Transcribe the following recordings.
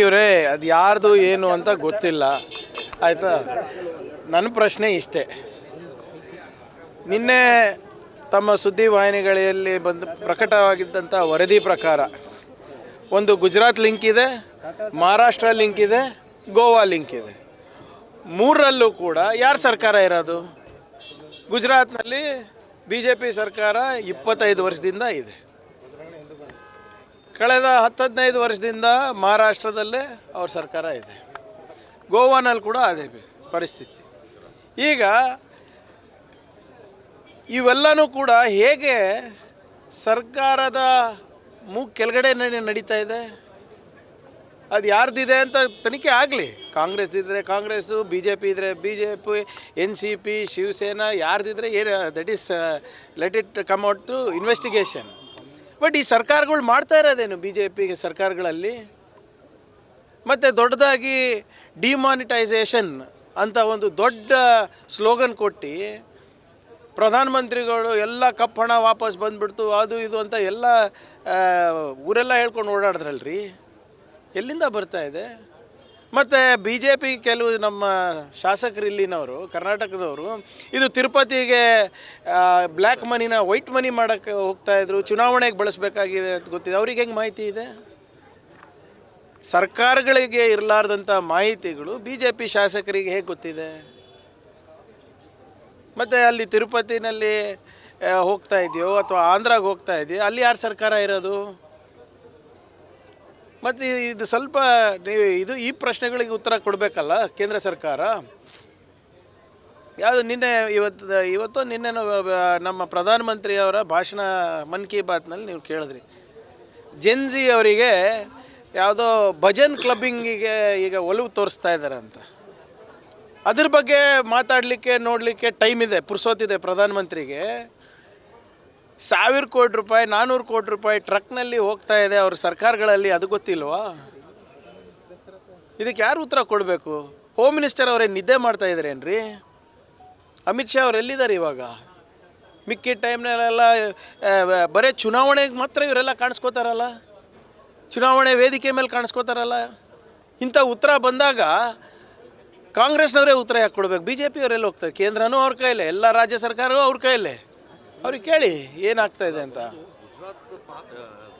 ಇವರೇ, ಅದು ಯಾರ್ದು ಏನು ಅಂತ ಗೊತ್ತಿಲ್ಲ. ಆಯಿತಾ? ನನ್ನ ಪ್ರಶ್ನೆ ಇಷ್ಟೇ. ನಿನ್ನೆ ತಮ್ಮ ಸುದ್ದಿವಾಹಿನಿಗಳಲ್ಲಿ ಬಂದು ಪ್ರಕಟವಾಗಿದ್ದಂಥ ವರದಿ ಪ್ರಕಾರ ಒಂದು ಗುಜರಾತ್ ಲಿಂಕ್ ಇದೆ, ಮಹಾರಾಷ್ಟ್ರ ಲಿಂಕ್ ಇದೆ, ಗೋವಾ ಲಿಂಕ್ ಇದೆ. ಮೂರರಲ್ಲೂ ಕೂಡ ಯಾರ ಸರ್ಕಾರ ಇರೋದು? ಗುಜರಾತ್ನಲ್ಲಿ ಬಿ ಜೆ ಪಿ ಸರ್ಕಾರ ಇಪ್ಪತ್ತೈದು ವರ್ಷದಿಂದ ಇದೆ. ಕಳೆದ ಹತ್ತು ಹದಿನೈದು ವರ್ಷದಿಂದ ಮಹಾರಾಷ್ಟ್ರದಲ್ಲೇ ಅವ್ರ ಸರ್ಕಾರ ಇದೆ. ಗೋವಾನಲ್ಲಿ ಕೂಡ ಅದೇ ಪರಿಸ್ಥಿತಿ. ಈಗ ಇವೆಲ್ಲನೂ ಕೂಡ ಹೇಗೆ ಸರ್ಕಾರದ ಮೂ ಕೆಳಗಡೆ ನಡಿ- ನಡೀತಾ ಇದೆ? ಅದು ಯಾರ್ದಿದೆ ಅಂತ ತನಿಖೆ ಆಗಲಿ. ಕಾಂಗ್ರೆಸ್ ಇದ್ದರೆ ಕಾಂಗ್ರೆಸ್ಸು ಬಿ ಜೆ ಪಿ ಇದ್ದರೆ B J P N C P, Shiv Sena, ಯಾರ್ದಿದ್ರೆ ಏನು that is let it come out to investigation but ಈ ಸರ್ಕಾರಗಳು ಮಾಡ್ತಾ ಇರೋದೇನು ಬಿ ಜೆ ಪಿಗೆ ಸರ್ಕಾರಗಳಲ್ಲಿ? ಮತ್ತು ದೊಡ್ಡದಾಗಿ ಡಿಮಾನಿಟೈಸೇಷನ್ ಅಂತ ಒಂದು ದೊಡ್ಡ ಸ್ಲೋಗನ್ ಕೊಟ್ಟು ಪ್ರಧಾನಮಂತ್ರಿಗಳು ಎಲ್ಲ ಕಪ್ಪು ಹಣ ವಾಪಸ್ ಬಂದ್ಬಿಡ್ತು, ಅದು ಇದು ಅಂತ ಎಲ್ಲ ಊರೆಲ್ಲ ಹೇಳ್ಕೊಂಡು ಓಡಾಡಿದ್ರಲ್ರಿ? ಎಲ್ಲಿಂದ ಬರ್ತಾ ಇದೆ? ಮತ್ತು ಬಿ ಜೆ ಪಿ ಕೆಲವು ನಮ್ಮ ಶಾಸಕರು ಇಲ್ಲಿನವರು, ಕರ್ನಾಟಕದವರು, ಇದು ತಿರುಪತಿಗೆ ಬ್ಲ್ಯಾಕ್ ಮನಿನ ವೈಟ್ ಮನಿ ಮಾಡೋಕ್ಕೆ ಹೋಗ್ತಾ ಇದ್ರು, ಚುನಾವಣೆಗೆ ಬಳಸಬೇಕಾಗಿದೆ ಅಂತ ಗೊತ್ತಿದೆ. ಅವ್ರಿಗೆ ಹೆಂಗೆ ಮಾಹಿತಿ ಇದೆ? ಸರ್ಕಾರಗಳಿಗೆ ಇರಲಾರ್ದಂಥ ಮಾಹಿತಿಗಳು ಬಿ ಜೆ ಪಿ ಶಾಸಕರಿಗೆ ಹೇಗೆ ಗೊತ್ತಿದೆ? ಮತ್ತು ಅಲ್ಲಿ ತಿರುಪತಿನಲ್ಲಿ ಹೋಗ್ತಾ ಇದೆಯೋ ಅಥವಾ ಆಂಧ್ರಾಗೆ ಹೋಗ್ತಾ ಇದೆಯೋ, ಅಲ್ಲಿ ಯಾರು ಸರ್ಕಾರ ಇರೋದು? ಮತ್ತು ಇದು ಸ್ವಲ್ಪ ನೀವು ಇದು ಈ ಪ್ರಶ್ನೆಗಳಿಗೆ ಉತ್ತರ ಕೊಡಬೇಕಲ್ಲ ಕೇಂದ್ರ ಸರ್ಕಾರ? ಯಾವುದು ನಿನ್ನೆ ಇವತ್ತು ಇವತ್ತು ನಿನ್ನೆ ನಮ್ಮ ಪ್ರಧಾನಮಂತ್ರಿಯವರ ಭಾಷಣ ಮನ್ ಕಿ ಬಾತ್ನಲ್ಲಿ ನೀವು ಕೇಳಿದ್ರಿ. ಜೆನ್ಜಿ ಅವರಿಗೆ ಯಾವುದೋ ಭಜನ್ ಕ್ಲಬ್ಬಿಂಗಿಗೆ ಈಗ ಒಲವು ತೋರಿಸ್ತಾ ಇದ್ದಾರೆ ಅಂತ. ಅದ್ರ ಬಗ್ಗೆ ಮಾತಾಡಲಿಕ್ಕೆ, ನೋಡಲಿಕ್ಕೆ ಟೈಮ್ ಇದೆ ಪುರ್ಸೋತಿದೆ ಪ್ರಧಾನಮಂತ್ರಿಗೆ. ಸಾವಿರ ಕೋಟಿ ರೂಪಾಯಿ ನಾನ್ನೂರು ಕೋಟಿ ರೂಪಾಯಿ ಟ್ರಕ್ನಲ್ಲಿ ಹೋಗ್ತಾ ಇದೆ ಅವ್ರ ಸರ್ಕಾರಗಳಲ್ಲಿ, ಅದು ಗೊತ್ತಿಲ್ವಾ? ಇದಕ್ಕೆ ಯಾರು ಉತ್ತರ ಕೊಡಬೇಕು? ಹೋಮ್ ಮಿನಿಸ್ಟರ್ ಅವರೇ ನಿದ್ದೆ ಮಾಡ್ತಾ ಇದ್ರೇನ್ರಿ? ಅಮಿತ್ ಶಾ ಅವ್ರು ಎಲ್ಲಿದ್ದಾರೆ ಇವಾಗ? ಮಿಕ್ಕಿ ಟೈಮ್ನಲ್ಲೆಲ್ಲ ಬರೇ ಚುನಾವಣೆಗೆ ಮಾತ್ರ ಇವರೆಲ್ಲ ಕಾಣಿಸ್ಕೋತಾರಲ್ಲ? ಚುನಾವಣೆ ವೇದಿಕೆ ಮೇಲೆ ಕಾಣಿಸ್ಕೋತಾರಲ್ಲ? ಇಂಥ ಉತ್ತರ ಬಂದಾಗ ಕಾಂಗ್ರೆಸ್ನವರೇ ಉತ್ತರ ಯಾಕೆ ಕೊಡ್ಬೇಕು? ಬಿ ಜೆ ಪಿಯವರೆಲ್ಲ ಹೋಗ್ತಾರೆ? ಕೇಂದ್ರನೂ ಅವ್ರ ಕೈಲೇ, ಎಲ್ಲ ರಾಜ್ಯ ಸರ್ಕಾರವೂ ಅವ್ರ ಕೈಲೇ. ಅವ್ರಿಗೆ ಕೇಳಿ ಏನಾಗ್ತಾ ಇದೆ ಅಂತ. ಗುಜರಾತ್ ಪಾ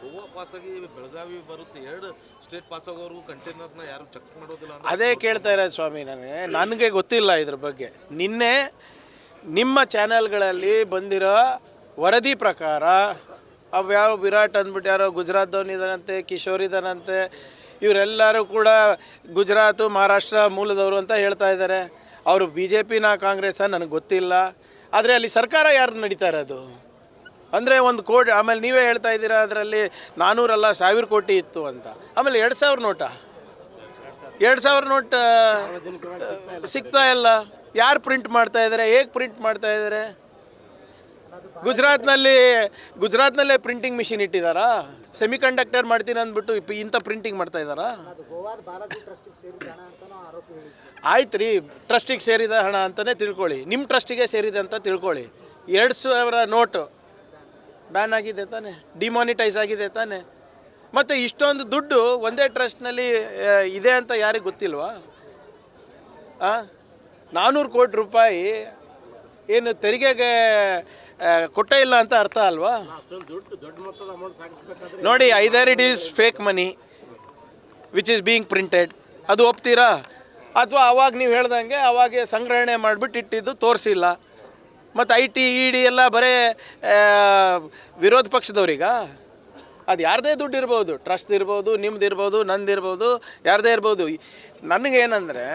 ಗೋವಾ ಪಾಸ್ ಆಗಿ ಬೆಳಗಾವಿ ಬರುತ್ತೆ. ಎರಡು ಸ್ಟೇಟ್ ಪಾಸ್ ಆಗೋರು ಕಂಟೈನರ್ನ ಯಾರು ಚೆಕ್ ಮಾಡೋದಿಲ್ಲ ಅಂದ್ರೆ ಅದೇ ಕೇಳ್ತಾ ಇರೋದು ಸ್ವಾಮಿ ನನಗೆ. ನನಗೆ ಗೊತ್ತಿಲ್ಲ ಇದ್ರ ಬಗ್ಗೆ. ನಿನ್ನೆ ನಿಮ್ಮ ಚಾನೆಲ್ಗಳಲ್ಲಿ ಬಂದಿರೋ ವರದಿ ಪ್ರಕಾರ ಅವು ಯಾವ ವಿರಾಟ್ ಅಂದ್ಬಿಟ್ಟು ಯಾರೋ ಗುಜರಾತ್ದವನು ಇದಾನಂತೆ ಕಿಶೋರ್ ಇದಾನಂತೆ ಇವರೆಲ್ಲರೂ ಕೂಡ ಗುಜರಾತು ಮಹಾರಾಷ್ಟ್ರ ಮೂಲದವರು ಅಂತ ಹೇಳ್ತಾ ಇದ್ದಾರೆ. ಅವರು ಬಿ ಜೆ ಪಿನ ಕಾಂಗ್ರೆಸ್ಸ? ನನಗೆ ಗೊತ್ತಿಲ್ಲ. ಆದರೆ ಅಲ್ಲಿ ಸರ್ಕಾರ ಯಾರು ನಡೀತಾ ಇರೋದು? ಅಂದರೆ ಒಂದು ಕೋಟಿ ಆಮೇಲೆ ನೀವೇ ಹೇಳ್ತಾ ಇದ್ದೀರಾ ಅದರಲ್ಲಿ ನಾನ್ನೂರಲ್ಲ ಸಾವಿರ ಕೋಟಿ ಇತ್ತು ಅಂತ. ಆಮೇಲೆ ಎರಡು ಸಾವಿರ ನೋಟ. ಎರಡು ಸಾವಿರ ನೋಟ್ ಸಿಗ್ತಾ ಇಲ್ಲ. ಯಾರು ಪ್ರಿಂಟ್ ಮಾಡ್ತಾ ಇದ್ದಾರೆ ಹೇಗೆ ಪ್ರಿಂಟ್ ಮಾಡ್ತಾ ಇದ್ದಾರೆ ಗುಜರಾತ್ನಲ್ಲಿ, ಗುಜರಾತ್ನಲ್ಲೇ ಪ್ರಿಂಟಿಂಗ್ ಮಿಷಿನ್ ಇಟ್ಟಿದ್ದಾರಾ ಸೆಮಿ ಕಂಡಕ್ಟರ್ ಮಾಡ್ತೀನಿ ಅಂದ್ಬಿಟ್ಟು ಇಪ್ಪ- ಇಂಥ ಪ್ರಿಂಟಿಂಗ್ ಮಾಡ್ತಾ ಇದ್ದಾರಾ? ಆಯ್ತು ರೀ ಟ್ರಸ್ಟಿಗೆ ಸೇರಿದ ಹಣ ಅಂತಲೇ ತಿಳ್ಕೊಳ್ಳಿ. ನಿಮ್ಮ ಟ್ರಸ್ಟಿಗೆ ಸೇರಿದೆ ಅಂತ ತಿಳ್ಕೊಳ್ಳಿ. ಎರಡು ಸಾವಿರ ನೋಟು. ಬ್ಯಾನ್ ಆಗಿದೆ ತಾನೆ. ಡಿಮಾನಿಟೈಸ್ ಆಗಿದೆ ತಾನೆ. ಮತ್ತು ಇಷ್ಟೊಂದು ದುಡ್ಡು ಒಂದೇ ಟ್ರಸ್ಟ್ನಲ್ಲಿ ಇದೆ ಅಂತ ಯಾರಿಗೆ ಗೊತ್ತಿಲ್ವಾ? ಆ? ನಾನ್ನೂರು ಕೋಟಿ ರೂಪಾಯಿ ಏನು ತೆರಿಗೆಗೆ ಕೊಟ್ಟ ಇಲ್ಲ ಅಂತ ಅರ್ಥ ಅಲ್ವಾ? ನೋಡಿ either it is fake money which is being printed ಅದು ಒಪ್ತೀರಾ? ಅಥವಾ ಅವಾಗ ನೀವು ಹೇಳ್ದಂಗೆ ಅವಾಗೆ ಸಂಗ್ರಹಣೆ ಮಾಡಿಬಿಟ್ಟು ಇಟ್ಟಿದ್ದು ತೋರಿಸಿಲ್ಲ. ಮತ್ತು ಐ ಟಿ ಇ ಡಿ ಎಲ್ಲ ಬರೇ ವಿರೋಧ ಪಕ್ಷದವ್ರಿಗ? ಅದು ಯಾರದೇ ದುಡ್ಡು ಇರ್ಬೋದು ಟ್ರಸ್ಟ್ ಇರ್ಬೋದು, ನಿಮ್ದು ಇರ್ಬೋದು, ನಂದು ಇರ್ಬೋದು, ಯಾರದೇ ಇರ್ಬೋದು. ನನಗೇನಂದರೆ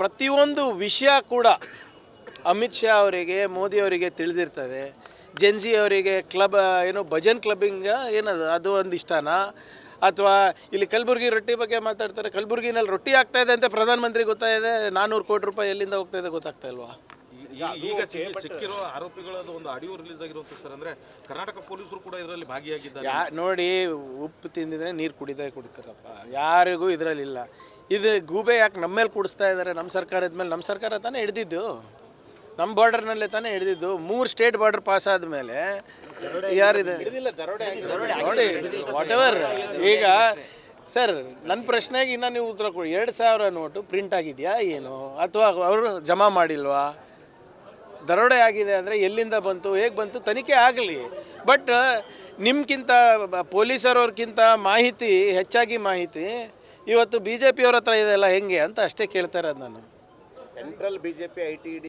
ಪ್ರತಿಯೊಂದು ವಿಷಯ ಕೂಡ ಅಮಿತ್ ಶಾ ಅವರಿಗೆ, ಮೋದಿ ಅವರಿಗೆ ತಿಳಿದಿರ್ತದೆ. ಜೆನ್ಜಿ ಅವರಿಗೆ ಕ್ಲಬ್ ಏನು ಭಜನ್ ಕ್ಲಬ್ಬಿಂಗ್ ಏನದು, ಅದು ಒಂದು ಇಷ್ಟನಾ? ಅಥವಾ ಇಲ್ಲಿ ಕಲಬುರ್ಗಿ ರೊಟ್ಟಿ ಬಗ್ಗೆ ಮಾತಾಡ್ತಾರೆ, ಕಲಬುರ್ಗಿನಲ್ಲಿ ರೊಟ್ಟಿ ಆಗ್ತಾಯಿದೆ ಅಂತ ಪ್ರಧಾನಮಂತ್ರಿ ಗೊತ್ತಾಯಿದೆ ನಾನ್ನೂರು ಕೋಟಿ ರೂಪಾಯಿ ಎಲ್ಲಿಂದ ಹೋಗ್ತಾ ಇದೆ ಗೊತ್ತಾಗ್ತಾ ಇಲ್ವಾ? ಈಗ ಸಿಕ್ಕಿ- ಸಿಕ್ಕಿರೋ ಆರೋಪಿಗಳದ್ದು ಒಂದು ಆಡಿಯೋ ರಿಲೀಸ್ ಆಗಿರೋದು ಸರ್ ಅಂದ್ರೆ ಕರ್ನಾಟಕ ಪೊಲೀಸರು ಕೂಡ ಇದರಲ್ಲಿ ಭಾಗಿಯಾಗಿದ್ದಾರೆ. ಯಾ ನೋಡಿ ಉಪ್ಪು ತಿಂದಿದ್ರೆ ನೀರು ಕುಡಿದೇ ಕುಡಿತಾರಪ್ಪ. ಯಾರಿಗೂ ಇದರಲ್ಲಿಲ್ಲ ಇದು ಗೂಬೆ ಯಾಕೆ ನಮ್ಮ ಮೇಲೆ ಕುಡಿಸ್ತಾ ಇದ್ದಾರೆ ನಮ್ಮ ಸರ್ಕಾರದ ಮೇಲೆ ನಮ್ಮ ಸರ್ಕಾರ ತಾನೇ ಹಿಡಿದಿದ್ದು. ನಮ್ಮ ಬಾರ್ಡರ್ನಲ್ಲೇ ತಾನೇ ಹಿಡಿದಿದ್ದು. ಮೂರು ಸ್ಟೇಟ್ ಬಾರ್ಡರ್ ಪಾಸ್ ಆದಮೇಲೆ ಯಾರಿದೆ? ನೋಡಿ ವಾಟ್ ಎವರ್ ಈಗ ಸರ್ ನನ್ನ ಪ್ರಶ್ನೆಗೆ ಇನ್ನೂ ನೀವು ಉತ್ತರ ಕೊಡಿ. ಎರಡು ಸಾವಿರ ನೋಟು ಪ್ರಿಂಟ್ ಆಗಿದೆಯಾ ಏನು? ಅಥವಾ ಅವರು ಜಮಾ ಮಾಡಿಲ್ವಾ? ದರೋಡೆ ಆಗಿದೆ ಅಂದರೆ ಎಲ್ಲಿಂದ ಬಂತು, ಹೇಗೆ ಬಂತು ತನಿಖೆ ಆಗಲಿ. ಬಟ್ ನಿಮ್ಗಿಂತ ಪೊಲೀಸರವ್ರಿಗಿಂತ ಮಾಹಿತಿ, ಹೆಚ್ಚಾಗಿ ಮಾಹಿತಿ, ಇವತ್ತು ಬಿ ಜೆ ಪಿಯವ್ರ ಹತ್ರ ಇದೆಲ್ಲ ಹೆಂಗೆ ಅಂತ ಅಷ್ಟೇ ಕೇಳ್ತಾ ಇರೋದು ನಾನು. Central BJP I T